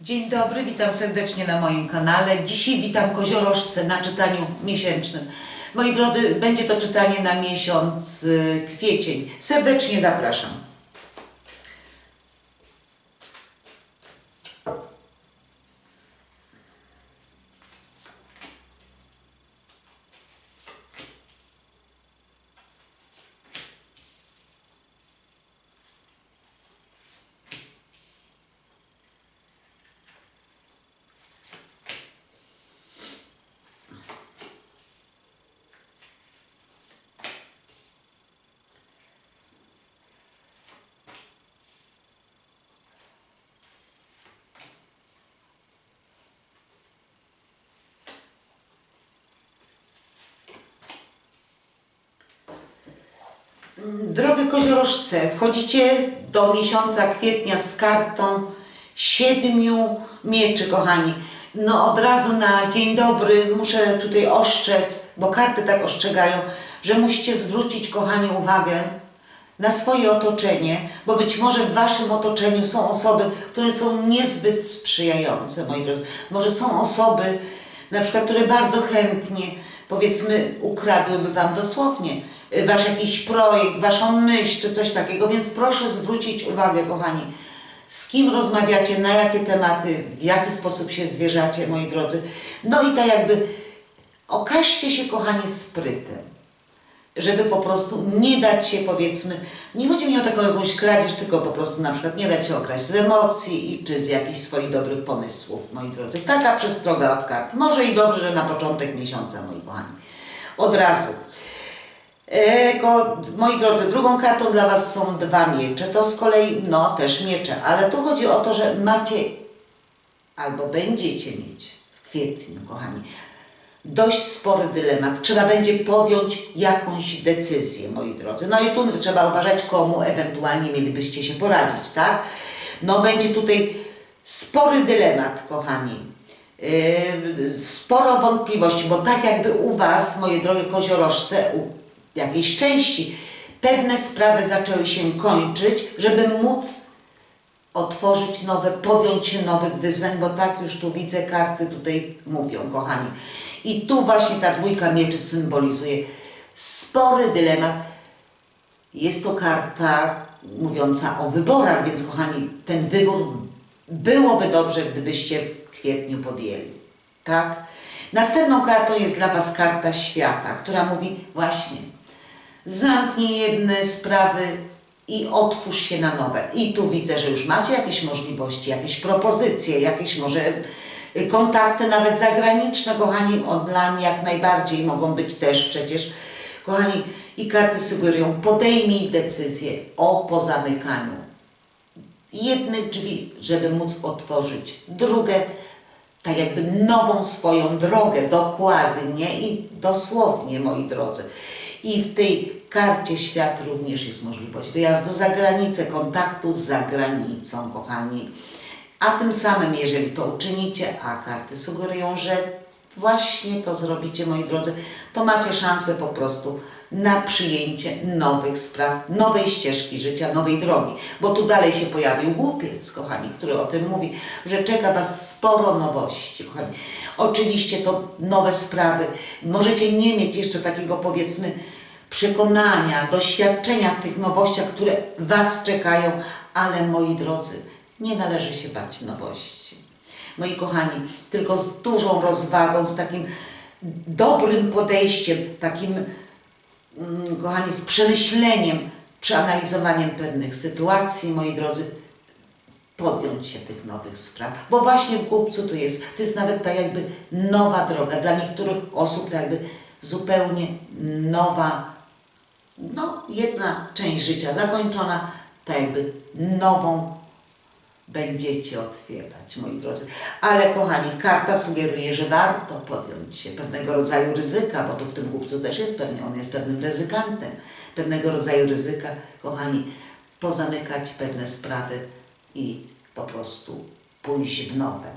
Dzień dobry, witam serdecznie na moim kanale. Dzisiaj witam koziorożce na czytaniu miesięcznym. Moi drodzy, będzie to czytanie na miesiąc y, kwiecień. Serdecznie zapraszam. Drogie koziorożce, wchodzicie do miesiąca kwietnia z kartą siedmiu mieczy, kochani. No od razu na dzień dobry muszę tutaj ostrzec, bo karty tak ostrzegają, że musicie zwrócić, kochani, uwagę na swoje otoczenie, bo być może w waszym otoczeniu są osoby, które są niezbyt sprzyjające, moi drodzy. Może są osoby, na przykład, które bardzo chętnie, powiedzmy, ukradłyby wam dosłownie y, wasz jakiś projekt, waszą myśl, czy coś takiego, więc proszę zwrócić uwagę, kochani, z kim rozmawiacie, na jakie tematy, w jaki sposób się zwierzacie, moi drodzy. No i tak jakby okażcie się, kochani, sprytem żeby po prostu nie dać się, powiedzmy, nie chodzi mi o taką jakąś kradzież, tylko po prostu na przykład nie dać się okraść z emocji czy z jakichś swoich dobrych pomysłów, moi drodzy. Taka przestroga od kart. Może i dobrze, że na początek miesiąca, moi kochani. Od razu. E, ko, moi drodzy, drugą kartą dla Was są dwa miecze. To z kolei, no, też miecze, ale tu chodzi o to, że macie albo będziecie mieć w kwietniu, kochani, dość spory dylemat. Trzeba będzie podjąć jakąś decyzję, moi drodzy. No i tu trzeba uważać, komu ewentualnie mielibyście się poradzić, tak? No będzie tutaj spory dylemat, kochani. Yy, sporo wątpliwości, bo tak jakby u Was, moje drogie koziorożce, u jakiejś części, pewne sprawy zaczęły się kończyć, żeby móc otworzyć nowe, podjąć się nowych wyzwań, bo tak już tu widzę, karty tutaj mówią, kochani. I tu właśnie ta dwójka mieczy symbolizuje spory dylemat. Jest to karta mówiąca o wyborach, więc kochani, ten wybór byłoby dobrze, gdybyście w kwietniu podjęli. Tak? Następną kartą jest dla Was karta świata, która mówi właśnie zamknij jedne sprawy i otwórz się na nowe. I tu widzę, że już macie jakieś możliwości, jakieś propozycje, jakieś może kontakty nawet zagraniczne, kochani, online jak najbardziej mogą być też przecież. Kochani, i karty sugerują, podejmij decyzję o pozamykaniu jednych drzwi, żeby móc otworzyć drugie, tak jakby nową swoją drogę, dokładnie i dosłownie, moi drodzy. I w tej karcie świat również jest możliwość wyjazdu za granicę, kontaktu z zagranicą, kochani. A tym samym, jeżeli to uczynicie, a karty sugerują, że właśnie to zrobicie, moi drodzy, to macie szansę po prostu na przyjęcie nowych spraw, nowej ścieżki życia, nowej drogi. Bo tu dalej się pojawił głupiec, kochani, który o tym mówi, że czeka Was sporo nowości, kochani. Oczywiście to nowe sprawy. Możecie nie mieć jeszcze takiego, powiedzmy, przekonania, doświadczenia w tych nowościach, które Was czekają, ale moi drodzy, nie należy się bać nowości. Moi kochani, tylko z dużą rozwagą, z takim dobrym podejściem, takim, mm, kochani, z przemyśleniem, przeanalizowaniem pewnych sytuacji, moi drodzy, podjąć się tych nowych spraw. Bo właśnie w głupcu tu jest, to jest nawet tak jakby nowa droga. Dla niektórych osób tak jakby zupełnie nowa, no jedna część życia zakończona, tak jakby nową będziecie otwierać, moi drodzy. Ale kochani, karta sugeruje, że warto podjąć się pewnego rodzaju ryzyka, bo tu w tym głupcu też jest pewnie, on jest pewnym ryzykantem, pewnego rodzaju ryzyka, kochani, pozamykać pewne sprawy i po prostu pójść w nowe.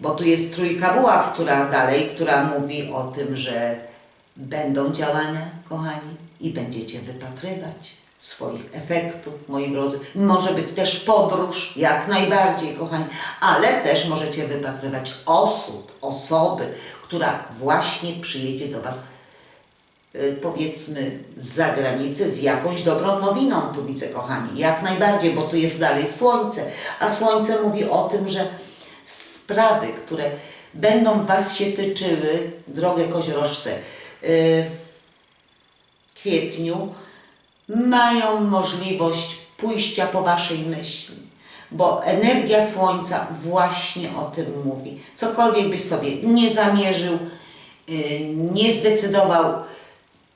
Bo tu jest trójka buław, która dalej, która mówi o tym, że będą działania, kochani, i będziecie wypatrywać swoich efektów, moi drodzy. Może być też podróż, jak najbardziej, kochani, ale też możecie wypatrywać osób, osoby, która właśnie przyjedzie do Was y, powiedzmy z zagranicy z jakąś dobrą nowiną, tu widzę kochani, jak najbardziej, bo tu jest dalej słońce, a słońce mówi o tym, że sprawy, które będą Was się tyczyły, drogie koziorożce, y, w kwietniu, mają możliwość pójścia po Waszej myśli, bo energia Słońca właśnie o tym mówi. Cokolwiek byś sobie nie zamierzył, y, nie zdecydował,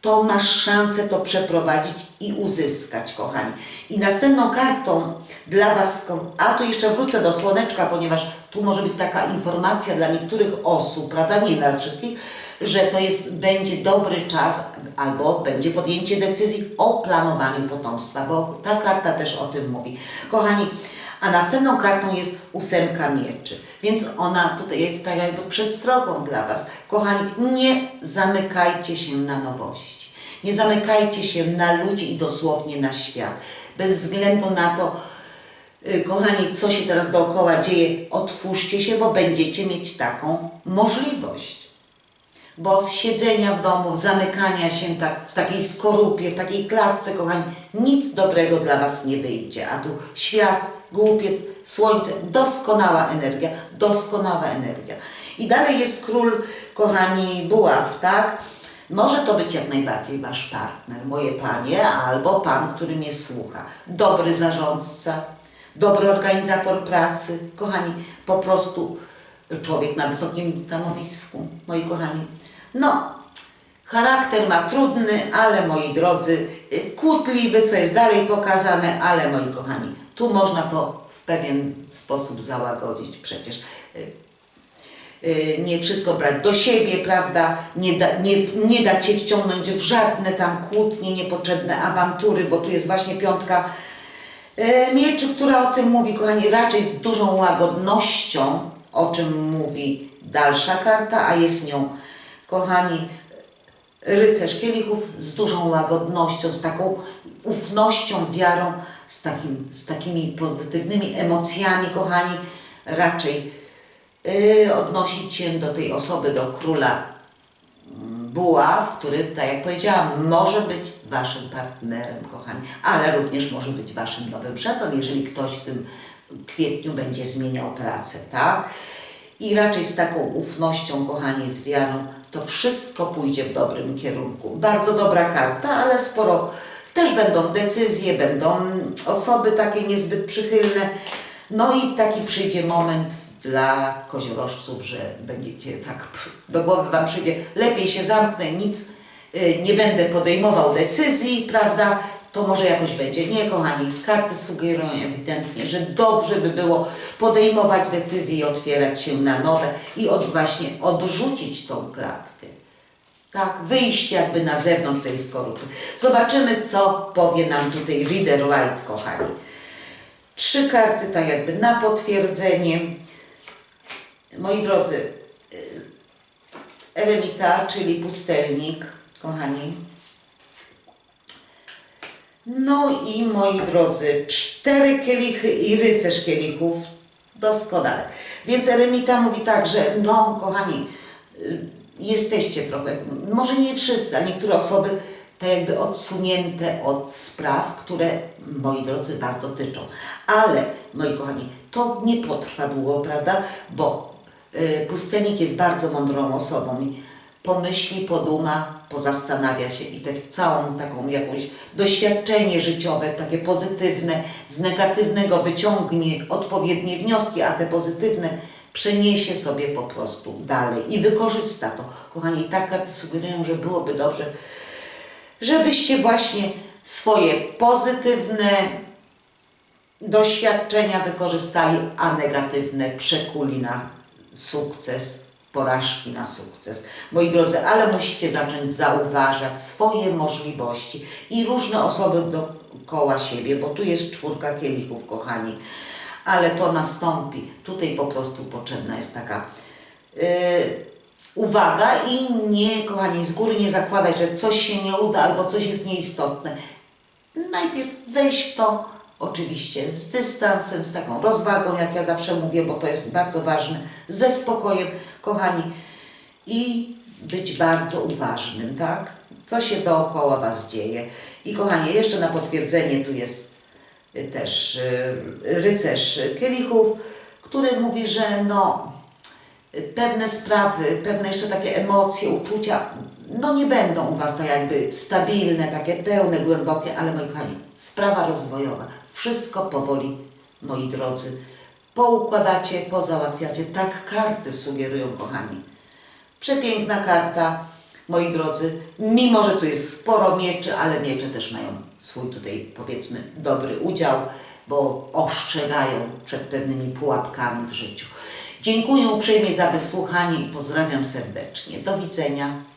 to masz szansę to przeprowadzić i uzyskać, kochani. I następną kartą dla Was, a tu jeszcze wrócę do słoneczka, ponieważ tu może być taka informacja dla niektórych osób, prawda, nie dla wszystkich, że to jest, będzie dobry czas albo będzie podjęcie decyzji o planowaniu potomstwa, bo ta karta też o tym mówi. Kochani, a następną kartą jest ósemka mieczy, więc ona tutaj jest tak jakby przestrogą dla Was. Kochani, nie zamykajcie się na nowości. Nie zamykajcie się na ludzi i dosłownie na świat. Bez względu na to, kochani, co się teraz dookoła dzieje, otwórzcie się, bo będziecie mieć taką możliwość. Bo z siedzenia w domu, zamykania się tak, w takiej skorupie, w takiej klatce, kochani, nic dobrego dla Was nie wyjdzie. A tu świat, głupiec, słońce, doskonała energia, doskonała energia. I dalej jest król, kochani, buław, tak? Może to być jak najbardziej Wasz partner, moje panie, albo pan, który mnie słucha. Dobry zarządca, dobry organizator pracy, kochani, po prostu człowiek na wysokim stanowisku, moi kochani. No, charakter ma trudny, ale moi drodzy, y, kłótliwy, co jest dalej pokazane, ale moi kochani, tu można to w pewien sposób załagodzić przecież. Nie wszystko brać do siebie, prawda? Nie, da, nie, nie dać się wciągnąć w żadne tam kłótnie, niepotrzebne awantury, bo tu jest właśnie piątka Mieczy, która o tym mówi, kochani, raczej z dużą łagodnością, o czym mówi dalsza karta, a jest nią, kochani, rycerz kielichów z dużą łagodnością, z taką ufnością, wiarą, z, takim, z takimi pozytywnymi emocjami, kochani, raczej y, odnosić się do tej osoby, do króla buław, który, tak jak powiedziałam, może być Waszym partnerem, kochani, ale również może być Waszym nowym szefem, jeżeli ktoś w tym kwietniu będzie zmieniał pracę, tak? I raczej z taką ufnością, kochani, z wiarą, to wszystko pójdzie w dobrym kierunku. Bardzo dobra karta, ale sporo też będą decyzje, będą osoby takie niezbyt przychylne. No i taki przyjdzie moment dla koziorożców, że będziecie tak do głowy Wam przyjdzie, lepiej się zamknę, nic y, nie będę podejmował decyzji, prawda? To może jakoś będzie. Nie, kochani, karty sugerują ewidentnie, że dobrze by było podejmować decyzje i otwierać się na nowe i od, właśnie odrzucić tą klatkę. Tak, wyjść jakby na zewnątrz tej skorupy. Zobaczymy, co powie nam tutaj Reader White, kochani. Trzy karty, tak jakby na potwierdzenie. Moi drodzy, y, eremita, czyli pustelnik, kochani. No i moi drodzy, cztery kielichy i rycerz kielichów. Doskonale. Więc eremita mówi tak, że no, kochani, y, jesteście trochę, może nie wszyscy, a niektóre osoby tak jakby odsunięte od spraw, które, moi drodzy, Was dotyczą. Ale, moi kochani, to nie potrwa długo, prawda? Bo pustelnik jest bardzo mądrą osobą pomyśli, poduma, pozastanawia się i te całą taką jakąś doświadczenie życiowe, takie pozytywne, z negatywnego wyciągnie odpowiednie wnioski, a te pozytywne przeniesie sobie po prostu dalej i wykorzysta to. Kochani, tak sugerują, że byłoby dobrze, żebyście właśnie swoje pozytywne doświadczenia wykorzystali, a negatywne przekuli na sukces, porażki na sukces. Moi drodzy, ale musicie zacząć zauważać swoje możliwości i różne osoby dookoła siebie, bo tu jest czwórka kielichów, kochani, ale to nastąpi. Tutaj po prostu potrzebna jest taka yy, uwaga i nie, kochani, z góry nie zakładać, że coś się nie uda albo coś jest nieistotne. najpierw wejść w to oczywiście z dystansem, z taką rozwagą, jak ja zawsze mówię, bo to jest bardzo ważne, ze spokojem, kochani, i być bardzo uważnym, tak? Co się dookoła Was dzieje. I kochani, jeszcze na potwierdzenie tu jest y, też y, rycerz kielichów, który mówi, że no, pewne sprawy, pewne jeszcze takie emocje, uczucia, no nie będą u Was tak jakby stabilne, takie pełne, głębokie, ale moi kochani, sprawa rozwojowa, wszystko powoli, moi drodzy, poukładacie, pozałatwiacie, tak karty sugerują, kochani. Przepiękna karta, moi drodzy. Mimo, że tu jest sporo mieczy, ale miecze też mają swój tutaj, powiedzmy, dobry udział, bo ostrzegają przed pewnymi pułapkami w życiu. Dziękuję uprzejmie za wysłuchanie i pozdrawiam serdecznie. Do widzenia.